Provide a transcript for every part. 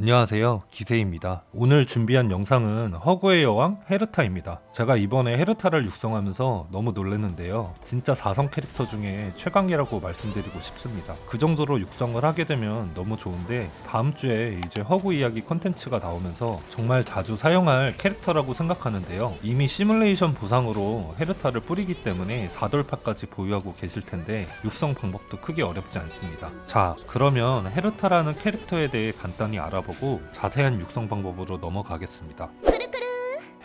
안녕하세요. 기세입니다. 오늘 준비한 영상은 허구의 여왕 헤르타입니다. 제가 이번에 헤르타를 육성하면서 너무 놀랐는데요. 진짜 4성 캐릭터 중에 최강이라고 말씀드리고 싶습니다. 그 정도로 육성을 하게 되면 너무 좋은데 다음 주에 이제 허구 이야기 컨텐츠가 나오면서 정말 자주 사용할 캐릭터라고 생각하는데요. 이미 시뮬레이션 보상으로 헤르타를 뿌리기 때문에 4돌파까지 보유하고 계실 텐데 육성 방법도 크게 어렵지 않습니다. 자 그러면 헤르타라는 캐릭터에 대해 간단히 알아보 고 자세한 육성 방법으로 넘어가겠습니다.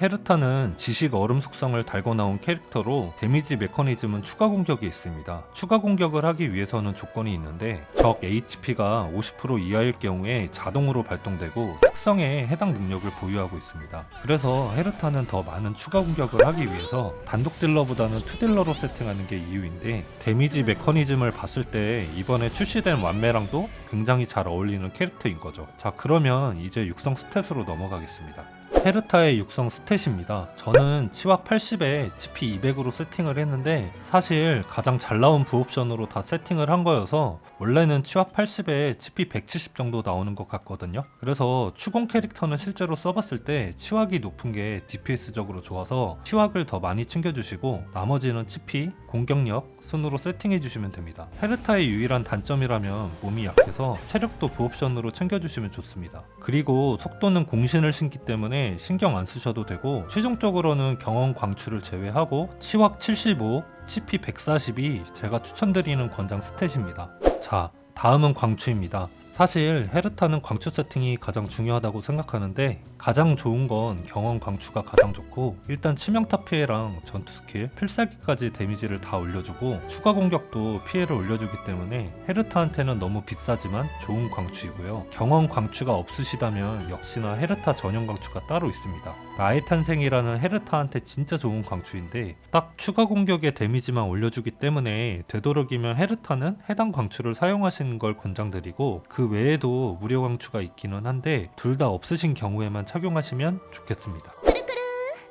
헤르타는 지식 얼음 속성을 달고 나온 캐릭터로 데미지 메커니즘은 추가 공격이 있습니다. 추가 공격을 하기 위해서는 조건이 있는데 적 HP가 50% 이하일 경우에 자동으로 발동되고 특성에 해당 능력을 보유하고 있습니다. 그래서 헤르타는 더 많은 추가 공격을 하기 위해서 단독 딜러보다는 투딜러로 세팅하는 게 이유인데 데미지 메커니즘을 봤을 때 이번에 출시된 완매랑도 굉장히 잘 어울리는 캐릭터인 거죠. 자 그러면 이제 육성 스탯으로 넘어가겠습니다. 헤르타의 육성 스탯입니다. 저는 치확 80에 치피 200으로 세팅을 했는데 사실 가장 잘 나온 부옵션으로 다 세팅을 한 거여서 원래는 치확 80에 치피 170 정도 나오는 것 같거든요. 그래서 추공 캐릭터는 실제로 써봤을 때 치확이 높은 게 DPS적으로 좋아서 치확을 더 많이 챙겨주시고 나머지는 치피, 공격력 순으로 세팅해 주시면 됩니다. 헤르타의 유일한 단점이라면 몸이 약해서 체력도 부옵션으로 챙겨주시면 좋습니다. 그리고 속도는 공신을 신기 때문에 신경 안 쓰셔도 되고 최종적으로는 경험 광출을 제외하고 치확 75, CP 140이 제가 추천드리는 권장 스탯입니다. 자, 다음은 광추입니다. 사실 헤르타는 광추 세팅이 가장 중요하다고 생각하는데 가장 좋은 건 경험 광추가 가장 좋고 일단 치명타 피해랑 전투 스킬, 필살기까지 데미지를 다 올려주고 추가 공격도 피해를 올려주기 때문에 헤르타한테는 너무 비싸지만 좋은 광추이고요. 경험 광추가 없으시다면 역시나 헤르타 전용 광추가 따로 있습니다. 나의 탄생이라는 헤르타한테 진짜 좋은 광추인데 딱 추가 공격의 데미지만 올려주기 때문에 되도록이면 헤르타는 해당 광추를 사용하시는 걸 권장드리고 그 외에도 무료 광추가 있기는 한데 둘 다 없으신 경우에만 착용하시면 좋겠습니다.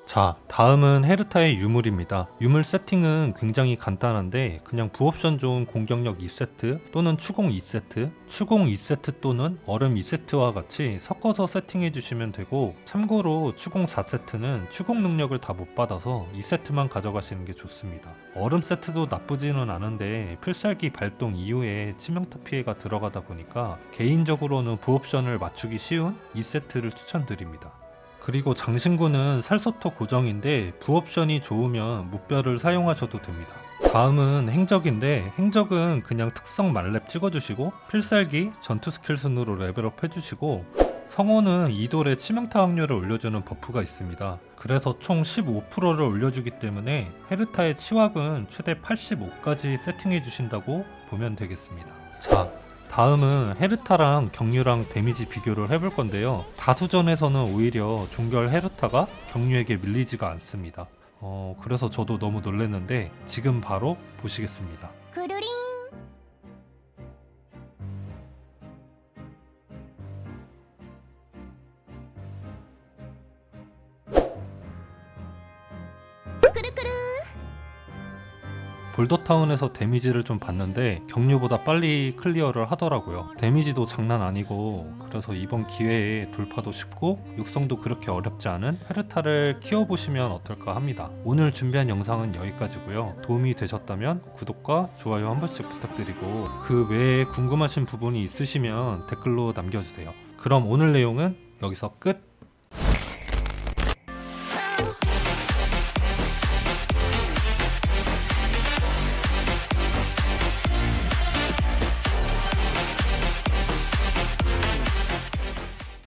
자, 다음은 헤르타의 유물입니다. 유물 세팅은 굉장히 간단한데 그냥 부옵션 좋은 공격력 2세트 또는 추공 2세트, 추공 2세트 또는 얼음 2세트와 같이 섞어서 세팅해 주시면 되고 참고로 추공 4세트는 추공 능력을 다 못 받아서 2세트만 가져가시는 게 좋습니다. 얼음 세트도 나쁘지는 않은데 필살기 발동 이후에 치명타 피해가 들어가다 보니까 개인적으로는 부옵션을 맞추기 쉬운 2세트를 추천드립니다. 그리고 장신구는 살소토 고정인데 부옵션이 좋으면 무뼈를 사용하셔도 됩니다. 다음은 행적인데 행적은 그냥 특성 만렙 찍어주시고 필살기, 전투 스킬 순으로 레벨업 해주시고 성호는 이돌의 치명타 확률을 올려주는 버프가 있습니다. 그래서 총 15%를 올려주기 때문에 헤르타의 치확은 최대 85까지 세팅해 주신다고 보면 되겠습니다. 자, 다음은 헤르타랑 경유랑 데미지 비교를 해볼 건데요. 다수전에서는 오히려 종결 헤르타가 경유에게 밀리지가 않습니다. 어, 그래서 저도 너무 놀랐는데 지금 바로 보시겠습니다. 구루링 꾸루꾸루 볼더타운에서 데미지를 좀 봤는데 경유보다 빨리 클리어를 하더라고요. 데미지도 장난 아니고 그래서 이번 기회에 돌파도 쉽고 육성도 그렇게 어렵지 않은 헤르타를 키워보시면 어떨까 합니다. 오늘 준비한 영상은 여기까지고요. 도움이 되셨다면 구독과 좋아요 한 번씩 부탁드리고 그 외에 궁금하신 부분이 있으시면 댓글로 남겨주세요. 그럼 오늘 내용은 여기서 끝!